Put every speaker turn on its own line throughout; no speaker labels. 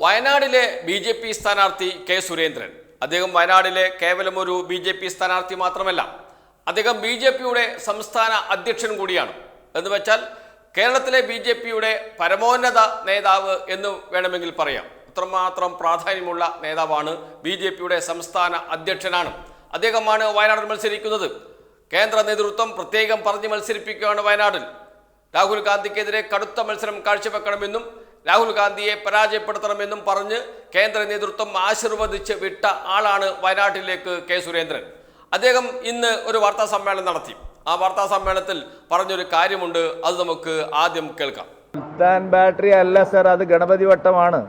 വയനാടിലെ B J P സ്ഥാനാർത്ഥി K Surendran. അദ്ദേഹം വയനാടിലെ കേവലം ഒരു ബി ജെ പി സ്ഥാനാർത്ഥി മാത്രമല്ല അദ്ദേഹം ബി ജെ പിയുടെ സംസ്ഥാന അധ്യക്ഷൻ കൂടിയാണ്. എന്ന് വെച്ചാൽ കേരളത്തിലെ ബി ജെ പിയുടെ പരമോന്നത നേതാവ് എന്ന് വേണമെങ്കിൽ പറയാം. അത്രമാത്രം പ്രാധാന്യമുള്ള നേതാവാണ് ബി ജെ പിയുടെ സംസ്ഥാന അധ്യക്ഷനാണ്. അദ്ദേഹമാണ് വയനാട്ടിൽ മത്സരിക്കുന്നത്. കേന്ദ്ര നേതൃത്വം പ്രത്യേകം പറഞ്ഞ് മത്സരിപ്പിക്കുകയാണ് വയനാടിൽ. രാഹുൽ ഗാന്ധിക്കെതിരെ കടുത്ത മത്സരം കാഴ്ചവെക്കണമെന്നും രാഹുൽ ഗാന്ധിയെ പരാജയപ്പെടുത്തണമെന്നും പറഞ്ഞ് കേന്ദ്ര നേതൃത്വം ആശീർവദിച്ച് വിട്ട ആളാണ് വയനാട്ടിലേക്ക് കെ സുരേന്ദ്രൻ. അദ്ദേഹം ഇന്ന് ഒരു വാർത്താ സമ്മേളനം നടത്തി. ആ വാർത്താ സമ്മേളനത്തിൽ പറഞ്ഞൊരു കാര്യമുണ്ട് അത് നമുക്ക് ആദ്യം കേൾക്കാം.
സുൽത്താൻ ബാറ്ററി അല്ല സർ അത് ഗണപതി വട്ടമാണ്.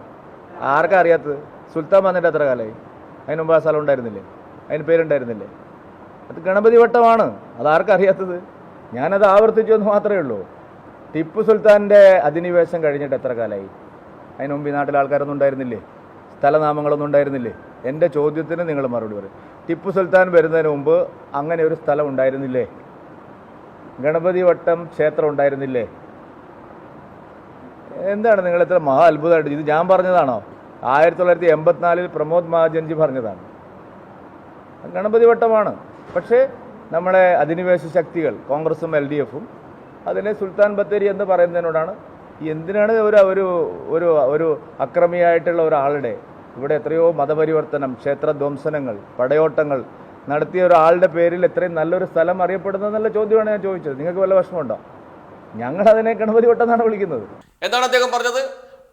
ആർക്കാ അറിയാത്തത്? സുൽത്താൻ വന്നിട്ട് എത്ര കാലമായി അതിന് മുമ്പ് ആ സ്ഥലം ഉണ്ടായിരുന്നില്ലേ? അതിന് പേരുണ്ടായിരുന്നില്ലേ? അത് ഗണപതി വട്ടമാണ്. അത് ആർക്കറിയാത്തത് ഞാനത് ആവർത്തിച്ചു എന്ന് മാത്രമേ ഉള്ളൂ. ടിപ്പു സുൽത്താന്റെ അധിനിവേശം കഴിഞ്ഞിട്ട് എത്ര കാലമായി? അതിന് മുമ്പ് ഈ നാട്ടിൽ ആൾക്കാരൊന്നും ഉണ്ടായിരുന്നില്ലേ? സ്ഥലനാമങ്ങളൊന്നും ഉണ്ടായിരുന്നില്ലേ? എന്റെ ചോദ്യത്തിന് നിങ്ങൾ മറുപടി പറയും. ടിപ്പു സുൽത്താൻ വരുന്നതിന് മുമ്പ് അങ്ങനെ ഒരു സ്ഥലം ഉണ്ടായിരുന്നില്ലേ? ഗണപതി വട്ടം ക്ഷേത്രം ഉണ്ടായിരുന്നില്ലേ? എന്താണ് നിങ്ങൾ ഇത്ര മഹാ അത്ഭുതമായിട്ട്? ഇത് ഞാൻ പറഞ്ഞതാണോ? ആയിരത്തി തൊള്ളായിരത്തി എൺപത്തിനാലിൽ പ്രമോദ് മഹാജൻജി പറഞ്ഞതാണ്. ഗണപതി വട്ടമാണ്. പക്ഷേ നമ്മുടെ അധിനിവേശ ശക്തികൾ കോൺഗ്രസും എൽ ഡി എഫും അതിനെ സുൽത്താൻ ബത്തേരി എന്ന് പറയുന്നതിനോടാണ്. എന്തിനാണ് ഒരു ഒരു ഒരു ഒരു അക്രമിയായിട്ടുള്ള ഒരാളുടെ ഇവിടെ എത്രയോ മതപരിവർത്തനം ക്ഷേത്രധ്വംസനങ്ങൾ പടയോട്ടങ്ങൾ നടത്തിയ ഒരാളുടെ പേരിൽ എത്രയും നല്ലൊരു സ്ഥലം അറിയപ്പെടുന്നതെന്നുള്ള ചോദ്യമാണ് ഞാൻ ചോദിച്ചത്. നിങ്ങൾക്ക് വല്ല വിഷമമുണ്ടോ? ഞങ്ങളതിനെ ഗണപതി വട്ടെന്നാണ് വിളിക്കുന്നത്.
എന്താണ് അദ്ദേഹം പറഞ്ഞത്?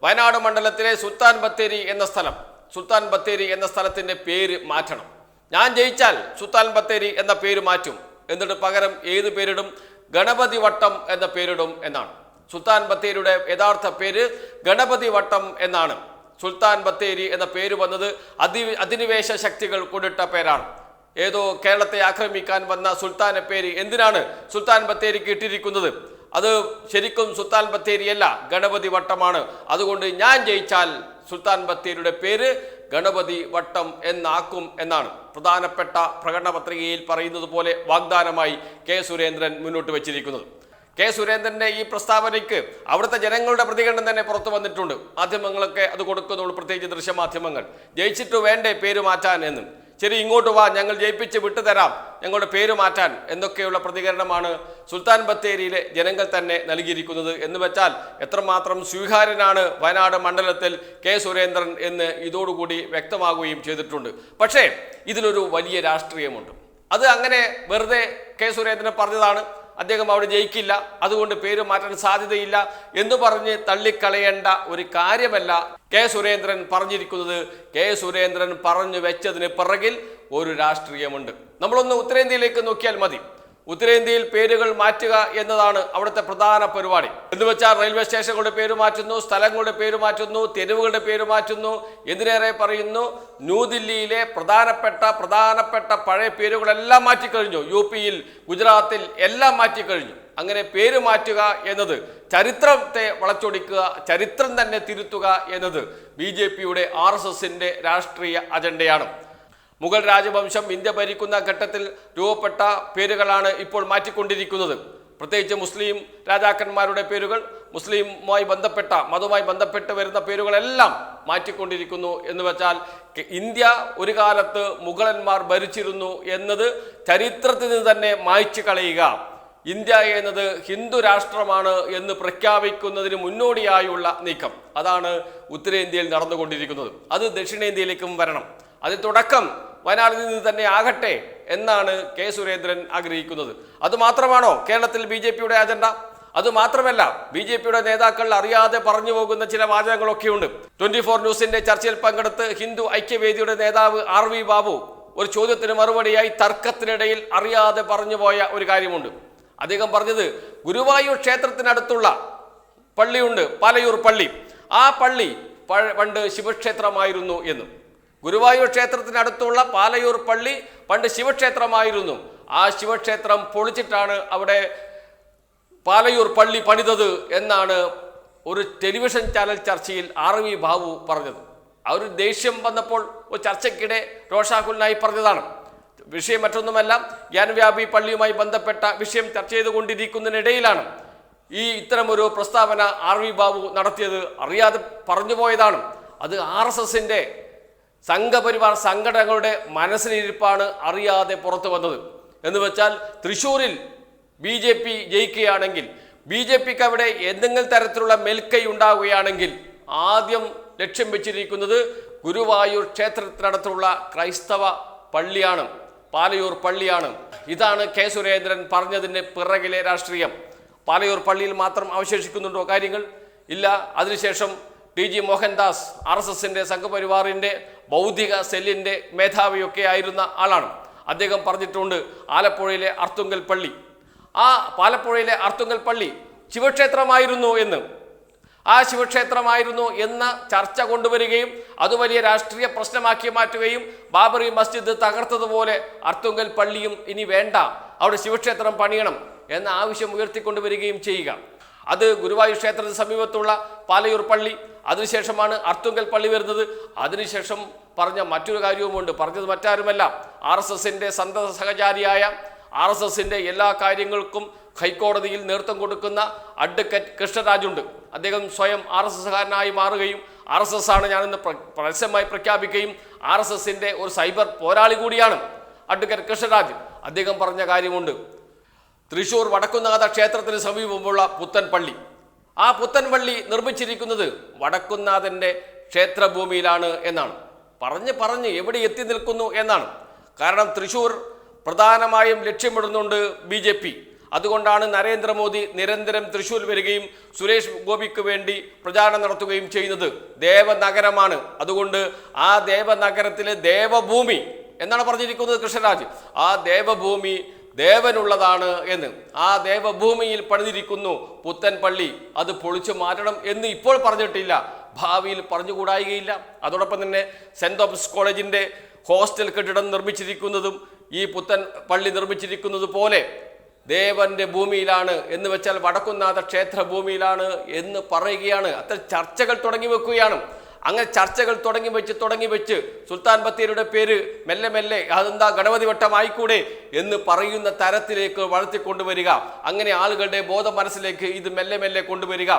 വയനാട് മണ്ഡലത്തിലെ സുൽത്താൻ ബത്തേരി എന്ന സ്ഥലം സുൽത്താൻ ബത്തേരി എന്ന സ്ഥലത്തിന്റെ പേര് മാറ്റണം. ഞാൻ ജയിച്ചാൽ സുൽത്താൻ ബത്തേരി എന്ന പേര് മാറ്റും. എന്നിട്ട് പകരം ഏത് പേരിടും? ഗണപതി വട്ടം എന്ന പേരിടും എന്നാണ്. സുൽത്താൻ ബത്തേരിയുടെ യഥാർത്ഥ പേര് ഗണപതി വട്ടം എന്നാണ്. സുൽത്താൻ ബത്തേരി എന്ന പേര് വന്നത് അധി അധിനിവേശ ശക്തികൾ കൊണ്ടിട്ട പേരാണ്. ഏതോ കേരളത്തെ ആക്രമിക്കാൻ വന്ന സുൽത്താനെ പേര് എന്തിനാണ് സുൽത്താൻ ബത്തേരിക്ക് ഇട്ടിരിക്കുന്നത്? അത് ശരിക്കും സുൽത്താൻ ബത്തേരിയല്ല ഗണപതി വട്ടമാണ്. അതുകൊണ്ട് ഞാൻ ജയിച്ചാൽ സുൽത്താൻ ബത്തേരിയുടെ പേര് ഗണപതി വട്ടം എന്നാക്കും എന്നാണ്. പ്രധാനപ്പെട്ട പ്രകടന പത്രികയിൽ പറയുന്നത് പോലെ വാഗ്ദാനമായി കെ സുരേന്ദ്രൻ മുന്നോട്ട് വെച്ചിരിക്കുന്നത്. കെ സുരേന്ദ്രന്റെ ഈ പ്രസ്താവനയ്ക്ക് അവിടുത്തെ ജനങ്ങളുടെ പ്രതികരണം തന്നെ പുറത്തു വന്നിട്ടുണ്ട്. മാധ്യമങ്ങളൊക്കെ അത് കൊടുക്കുന്നുള്ളൂ പ്രത്യേകിച്ച് ദൃശ്യമാധ്യമങ്ങൾ. ജയിച്ചിട്ട് വേണ്ടേ പേര് മാറ്റാൻ എന്നും. ശരി ഇങ്ങോട്ട് വാ ഞങ്ങൾ ജയിപ്പിച്ച് വിട്ടുതരാം. ഞങ്ങളുടെ പേര് മാറ്റാൻ എന്നൊക്കെയുള്ള പ്രതികരണമാണ് സുൽത്താൻ ബത്തേരിയിലെ ജനങ്ങൾ തന്നെ നൽകിയിരിക്കുന്നത്. എന്ന് വെച്ചാൽ എത്രമാത്രം സ്വീകാര്യനാണ് വയനാട് മണ്ഡലത്തിൽ കെ സുരേന്ദ്രൻ എന്ന് ഇതോടുകൂടി വ്യക്തമാകുകയും ചെയ്തിട്ടുണ്ട്. പക്ഷേ ഇതിലൊരു വലിയ രാഷ്ട്രീയമുണ്ട്. അത് അങ്ങനെ വെറുതെ കെ സുരേന്ദ്രൻ പറഞ്ഞതാണ്. അദ്ദേഹം അവിടെ ജയിക്കില്ല. അതുകൊണ്ട് പേര് മാറ്റാൻ സാധ്യതയില്ല എന്ന് പറഞ്ഞ് തള്ളിക്കളയേണ്ട ഒരു കാര്യമല്ല കെ സുരേന്ദ്രൻ പറഞ്ഞിരിക്കുന്നത്. കെ സുരേന്ദ്രൻ പറഞ്ഞു വെച്ചതിന് പിറകിൽ ഒരു രാഷ്ട്രീയമുണ്ട്. നമ്മളൊന്ന് ഉത്തരേന്ത്യയിലേക്ക് നോക്കിയാൽ മതി. ഉത്തരേന്ത്യയിൽ പേരുകൾ മാറ്റുക എന്നതാണ് അവിടുത്തെ പ്രധാന പരിപാടി. എന്ന് വെച്ചാൽ റെയിൽവേ സ്റ്റേഷനുകളുടെ പേര് മാറ്റുന്നു സ്ഥലങ്ങളുടെ പേര് മാറ്റുന്നു തെരുവുകളുടെ പേര് മാറ്റുന്നു എന്തിനേറെ പറയുന്നു ന്യൂദില്ലിയിലെ പ്രധാനപ്പെട്ട പ്രധാനപ്പെട്ട പഴയ പേരുകളെല്ലാം മാറ്റിക്കഴിഞ്ഞു. യു പിയിൽ ഗുജറാത്തിൽ എല്ലാം മാറ്റിക്കഴിഞ്ഞു. അങ്ങനെ പേര് മാറ്റുക എന്നത് ചരിത്രത്തെ വളച്ചൊടിക്കുക ചരിത്രം തന്നെ തിരുത്തുക എന്നത് ബി ജെ പിയുടെ ആർ എസ് രാഷ്ട്രീയ അജണ്ടയാണ്. മുഗൾ രാജവംശം ഇന്ത്യ ഭരിക്കുന്ന ഘട്ടത്തിൽ രൂപപ്പെട്ട പേരുകളാണ് ഇപ്പോൾ മാറ്റിക്കൊണ്ടിരിക്കുന്നത്. പ്രത്യേകിച്ച് മുസ്ലിം രാജാക്കന്മാരുടെ പേരുകൾ മുസ്ലിമുമായി ബന്ധപ്പെട്ട മതവുമായി ബന്ധപ്പെട്ട് വരുന്ന പേരുകളെല്ലാം മാറ്റിക്കൊണ്ടിരിക്കുന്നു എന്ന് വെച്ചാൽ ഇന്ത്യ ഒരു കാലത്ത് മുഗളന്മാർ ഭരിച്ചിരുന്നു എന്നത് ചരിത്രത്തിൽ നിന്ന് തന്നെ മായ്ച്ചു കളയുക. ഇന്ത്യ എന്നത് ഹിന്ദു രാഷ്ട്രമാണ് എന്ന് പ്രഖ്യാപിക്കുന്നതിന് മുന്നോടിയായുള്ള നീക്കം. അതാണ് ഉത്തരേന്ത്യയിൽ നടന്നുകൊണ്ടിരിക്കുന്നത്. അത് ദക്ഷിണേന്ത്യയിലേക്കും വരണം. അതിന് തുടക്കം വയനാടിൽ നിന്ന് തന്നെ ആകട്ടെ എന്നാണ് കെ സുരേന്ദ്രൻ ആഗ്രഹിക്കുന്നത്. അതുമാത്രമാണോ കേരളത്തിൽ ബി ജെ പിയുടെ അജണ്ട? അതുമാത്രമല്ല ബി ജെ പിയുടെ നേതാക്കൾ അറിയാതെ പറഞ്ഞു പോകുന്ന ചില വാചകങ്ങളൊക്കെയുണ്ട്. ട്വന്റി ഫോർ ന്യൂസിന്റെ ചർച്ചയിൽ പങ്കെടുത്ത് ഹിന്ദു ഐക്യവേദിയുടെ നേതാവ് ആർ വി ബാബു ഒരു ചോദ്യത്തിന് മറുപടിയായി തർക്കത്തിനിടയിൽ അറിയാതെ പറഞ്ഞു പോയ ഒരു കാര്യമുണ്ട്. അദ്ദേഹം പറഞ്ഞത് ഗുരുവായൂർ ക്ഷേത്രത്തിനടുത്തുള്ള പള്ളിയുണ്ട് പാലയൂർ പള്ളി. ആ പള്ളി പണ്ട് ശിവക്ഷേത്രമായിരുന്നു എന്നും. ഗുരുവായൂർ ക്ഷേത്രത്തിനടുത്തുള്ള പാലയൂർ പള്ളി പണ്ട് ശിവക്ഷേത്രമായിരുന്നു. ആ ശിവക്ഷേത്രം പൊളിച്ചിട്ടാണ് അവിടെ പാലയൂർ പള്ളി പണിതത് എന്നാണ് ഒരു ടെലിവിഷൻ ചാനൽ ചർച്ചയിൽ ആർ വി ബാബു പറഞ്ഞത്. ആ ഒരു ദേഷ്യം വന്നപ്പോൾ ഒരു ചർച്ചയ്ക്കിടെ രോഷാകുലനായി പറഞ്ഞതാണ്. വിഷയം മറ്റൊന്നുമല്ല ജ്ഞാനവ്യാപി പള്ളിയുമായി ബന്ധപ്പെട്ട വിഷയം ചർച്ച ചെയ്തുകൊണ്ടിരിക്കുന്നതിനിടയിലാണ് ഈ ഇത്തരമൊരു പ്രസ്താവന ആർ വി ബാബു നടത്തിയത്. അറിയാതെ പറഞ്ഞുപോയതാണ് അത് ആർ എസ് എസിന്റെ സംഘപരിവാർ സംഘടനകളുടെ മനസ്സിലിരിപ്പാണ് അറിയാതെ പുറത്തു വന്നത്. എന്ന് വെച്ചാൽ തൃശ്ശൂരിൽ ബി ജെ പി ജയിക്കുകയാണെങ്കിൽ ബി ജെ പിക്ക് അവിടെ എന്തെങ്കിലും തരത്തിലുള്ള മെൽക്കൈ ഉണ്ടാവുകയാണെങ്കിൽ ആദ്യം ലക്ഷ്യം വെച്ചിരിക്കുന്നത് ഗുരുവായൂർ ക്ഷേത്രത്തിനടുത്തുള്ള ക്രൈസ്തവ പള്ളിയാണ് പാലയൂർ പള്ളിയാണ്. ഇതാണ് കെ സുരേന്ദ്രൻ പറഞ്ഞതിന് പിറകിലെ രാഷ്ട്രീയം. പാലയൂർ പള്ളിയിൽ മാത്രം അവശേഷിക്കുന്നുണ്ടോ കാര്യങ്ങൾ? ഇല്ല. അതിനുശേഷം T G Mohandas R S എസിന്റെ സംഘപരിവാറിന്റെ ബൗദ്ധിക സെല്ലിന്റെ മേധാവിയൊക്കെ ആയിരുന്ന ആളാണ്. അദ്ദേഹം പറഞ്ഞിട്ടുണ്ട് ആലപ്പുഴയിലെ അർത്തുങ്കൽ പള്ളി ആ പാലപ്പുഴയിലെ അർത്തുങ്കൽ പള്ളി ശിവക്ഷേത്രമായിരുന്നു എന്ന്. ആ ശിവക്ഷേത്രമായിരുന്നു എന്ന ചർച്ച കൊണ്ടുവരികയും അത് വലിയ രാഷ്ട്രീയ പ്രശ്നമാക്കി മാറ്റുകയും ബാബറി മസ്ജിദ് തകർത്തതുപോലെ അർത്തുങ്കൽ പള്ളിയും ഇനി വേണ്ട അവിടെ ശിവക്ഷേത്രം പണിയണം എന്ന ആവശ്യം ഉയർത്തിക്കൊണ്ടുവരികയും ചെയ്യുക. അത് ഗുരുവായൂർ ക്ഷേത്രത്തിന് സമീപത്തുള്ള പാലയൂർ പള്ളി. അതിനുശേഷമാണ് അർത്തുങ്കൽ പള്ളി വരുന്നത്. അതിനുശേഷം പറഞ്ഞ മറ്റൊരു കാര്യവുമുണ്ട്. പറഞ്ഞത് മറ്റാരുമല്ല. ആർ എസ് എസിന്റെ സന്തത സഹചാരിയായ ആർ എസ് എസിന്റെ എല്ലാ കാര്യങ്ങൾക്കും ഹൈക്കോടതിയിൽ നേതൃത്വം കൊടുക്കുന്ന അഡ്വക്കറ്റ് കൃഷ്ണരാജുണ്ട്. അദ്ദേഹം സ്വയം ആർ എസ് എസ്സുകാരനായി മാറുകയും ആർ എസ് എസ് ആണ് ഞാനിന്ന് പ്ര- പരസ്യമായി പ്രഖ്യാപിക്കുകയും ആർ എസ് എസിന്റെ ഒരു സൈബർ പോരാളി കൂടിയാണ് അഡ്വക്കറ്റ് കൃഷ്ണരാജ്. അദ്ദേഹം പറഞ്ഞ കാര്യമുണ്ട്. തൃശൂർ വടക്കുന്നാഥ ക്ഷേത്രത്തിന് സമീപമുള്ള പുത്തൻപള്ളി. ആ പുത്തൻപള്ളി നിർമ്മിച്ചിരിക്കുന്നത് വടക്കുന്നാഥന്റെ ക്ഷേത്രഭൂമിയിലാണ് എന്നാണ്. പറഞ്ഞ് പറഞ്ഞ് എവിടെ എത്തി നിൽക്കുന്നു എന്നാണ്. കാരണം തൃശൂർ പ്രധാനമായും ലക്ഷ്യമിടുന്നുണ്ട് ബി ജെ പി. അതുകൊണ്ടാണ് നരേന്ദ്രമോദി നിരന്തരം തൃശൂർ വരികയും സുരേഷ് ഗോപിക്ക് വേണ്ടി പ്രചാരണം നടത്തുകയും ചെയ്യുന്നത്. ദേവനഗരമാണ്. അതുകൊണ്ട് ആ ദേവനഗരത്തിലെ ദേവഭൂമി എന്നാണ് പറഞ്ഞിരിക്കുന്നത് കൃഷ്ണരാജ്. ആ ദേവഭൂമി ദേവനുള്ളതാണ് എന്ന്. ആ ദേവഭൂമിയിൽ പണിതിരിക്കുന്നു പുത്തൻ പള്ളി. അത് പൊളിച്ചു മാറ്റണം എന്ന് ഇപ്പോൾ പറഞ്ഞിട്ടില്ല. ഭാവിയിൽ പറഞ്ഞുകൂടായികയില്ല. അതോടൊപ്പം തന്നെ സെന്റ് തോമസ് കോളേജിന്റെ ഹോസ്റ്റൽ കെട്ടിടം നിർമ്മിച്ചിരിക്കുന്നതും ഈ പുത്തൻ പള്ളി നിർമ്മിച്ചിരിക്കുന്നത് പോലെ ദേവന്റെ ഭൂമിയിലാണ് എന്ന് വെച്ചാൽ വടക്കുന്നാഥ ക്ഷേത്ര ഭൂമിയിലാണ് എന്ന് പറയുകയാണ്. അത്ര ചർച്ചകൾ തുടങ്ങി വെക്കുകയാണ്. അങ്ങനെ ചർച്ചകൾ തുടങ്ങി വെച്ച് തുടങ്ങി വെച്ച് സുൽത്താൻ ബത്തേരിയുടെ പേര് മെല്ലെ മെല്ലെ അതെന്താ ഗണപതി വട്ടമായിക്കൂടെ എന്ന് പറയുന്ന തരത്തിലേക്ക് വളർത്തിക്കൊണ്ടുവരിക. അങ്ങനെ ആളുകളുടെ ബോധ മനസ്സിലേക്ക് ഇത് മെല്ലെ മെല്ലെ കൊണ്ടുവരിക.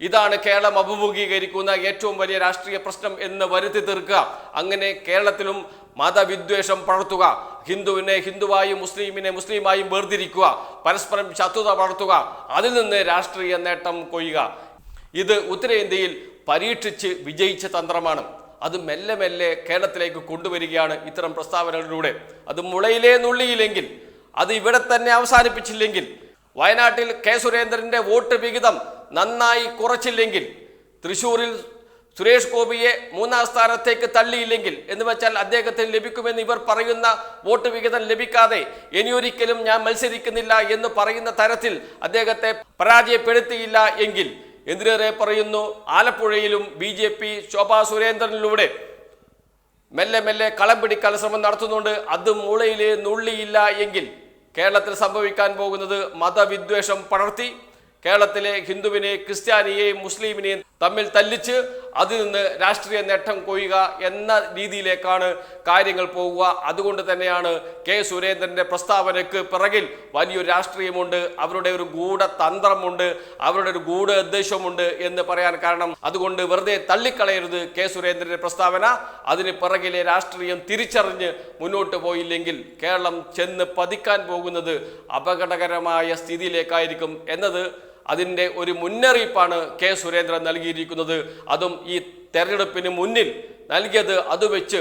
ഇതാണ് കേരളം അഭിമുഖീകരിക്കുന്ന ഏറ്റവും വലിയ രാഷ്ട്രീയ പ്രശ്നം എന്ന് വരുത്തി തീർക്കുക. അങ്ങനെ കേരളത്തിലും മതവിദ്വേഷം പടർത്തുക. ഹിന്ദുവിനെ ഹിന്ദുവായും മുസ്ലിമിനെ മുസ്ലിമായും വേർതിരിക്കുക. പരസ്പരം ശത്രുത വളർത്തുക. അതിൽ നിന്ന് രാഷ്ട്രീയ നേട്ടം കൊയ്യുക. ഇത് ഉത്തരേന്ത്യയിൽ പരീക്ഷിച്ച് വിജയിച്ച തന്ത്രമാണ്. അത് മെല്ലെ മെല്ലെ കേരളത്തിലേക്ക് കൊണ്ടുവരികയാണ് ഇത്തരം പ്രസ്താവനകളിലൂടെ. അത് മുളയിലേ നുള്ളിയില്ലെങ്കിൽ അത് ഇവിടെ തന്നെ അവസാനിപ്പിച്ചില്ലെങ്കിൽ വയനാട്ടിൽ കെ സുരേന്ദ്രന്റെ വോട്ട് വിഹിതം നന്നായി കുറച്ചില്ലെങ്കിൽ തൃശൂരിൽ സുരേഷ് ഗോപിയെ മൂന്നാം സ്ഥാനത്തേക്ക് തള്ളിയില്ലെങ്കിൽ എന്ന് വെച്ചാൽ അദ്ദേഹത്തിന് ലഭിക്കുമെന്ന് ഇവർ പറയുന്ന വോട്ട് വിഹിതം ലഭിക്കാതെ ഇനിയൊരിക്കലും ഞാൻ മത്സരിക്കുന്നില്ല എന്ന് പറയുന്ന തരത്തിൽ അദ്ദേഹത്തെ പരാജയപ്പെടുത്തിയില്ല എങ്കിൽ എന്തിനേറെ പറയുന്നു? ആലപ്പുഴയിലും ബി ജെ പി ശോഭാ സുരേന്ദ്രനിലൂടെ മെല്ലെ മെല്ലെ കളം പിടിക്കാൻ ശ്രമം നടത്തുന്നുണ്ട്. അത് മൂളയിലെ നുള്ളിയില്ല എങ്കിൽ കേരളത്തിൽ സംഭവിക്കാൻ പോകുന്നത് മതവിദ്വേഷം പടർത്തി. കേരളത്തിലെ ഹിന്ദുവിനെ ക്രിസ്ത്യാനിയെയും മുസ്ലിമിനെയും തമ്മിൽ തല്ലിച്ച് അതിൽ നിന്ന് രാഷ്ട്രീയ നേട്ടം കൊയ്യുക എന്ന രീതിയിലേക്കാണ് കാര്യങ്ങൾ പോവുക. അതുകൊണ്ട് തന്നെയാണ് കെ സുരേന്ദ്രന്റെ പ്രസ്താവനയ്ക്ക് പിറകിൽ വലിയൊരു രാഷ്ട്രീയമുണ്ട് അവരുടെ ഒരു ഗൂഢ തന്ത്രമുണ്ട് അവരുടെ ഒരു ഗൂഢ ഉദ്ദേശമുണ്ട് എന്ന് പറയാൻ കാരണം. അതുകൊണ്ട് വെറുതെ തള്ളിക്കളയരുത് കെ സുരേന്ദ്രന്റെ പ്രസ്താവന. അതിന് പിറകിലെ രാഷ്ട്രീയം തിരിച്ചറിഞ്ഞ് മുന്നോട്ട് പോയില്ലെങ്കിൽ കേരളം ചെന്ന് പതിക്കാൻ പോകുന്നത് അപകടകരമായ സ്ഥിതിയിലേക്കായിരിക്കും എന്നത് അതിന്റെ ഒരു മുന്നറിയിപ്പാണ് കെ സുരേന്ദ്രൻ നൽകിയിരിക്കുന്നത്. അതും ഈ തെരഞ്ഞെടുപ്പിന് മുന്നിൽ നൽകിയത് അത് വെച്ച്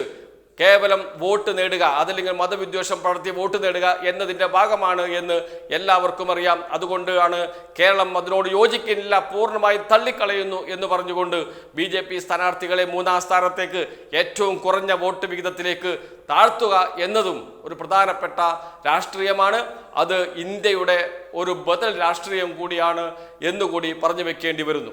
കേവലം വോട്ട് നേടുക അതല്ലെങ്കിൽ മതവിദ്വേഷം പടർത്തി വോട്ട് നേടുക എന്നതിന്റെ ഭാഗമാണ് എന്ന് എല്ലാവർക്കും അറിയാം. അതുകൊണ്ടാണ് കേരളം അതിനോട് യോജിക്കുന്നില്ല പൂർണമായും തള്ളിക്കളയുന്നു എന്ന് പറഞ്ഞുകൊണ്ട് ബി ജെ പി സ്ഥാനാർത്ഥികളെ മൂന്നാം സ്ഥാനത്തേക്ക് ഏറ്റവും കുറഞ്ഞ വോട്ട് വിഹിതത്തിലേക്ക് താഴ്ത്തുക എന്നതും ഒരു പ്രധാനപ്പെട്ട രാഷ്ട്രീയമാണ്. അത് ഇന്ത്യയുടെ ഒരു ബദൽ രാഷ്ട്രീയം കൂടിയാണ് എന്നുകൂടി പറഞ്ഞു വെക്കേണ്ടി വരുന്നു.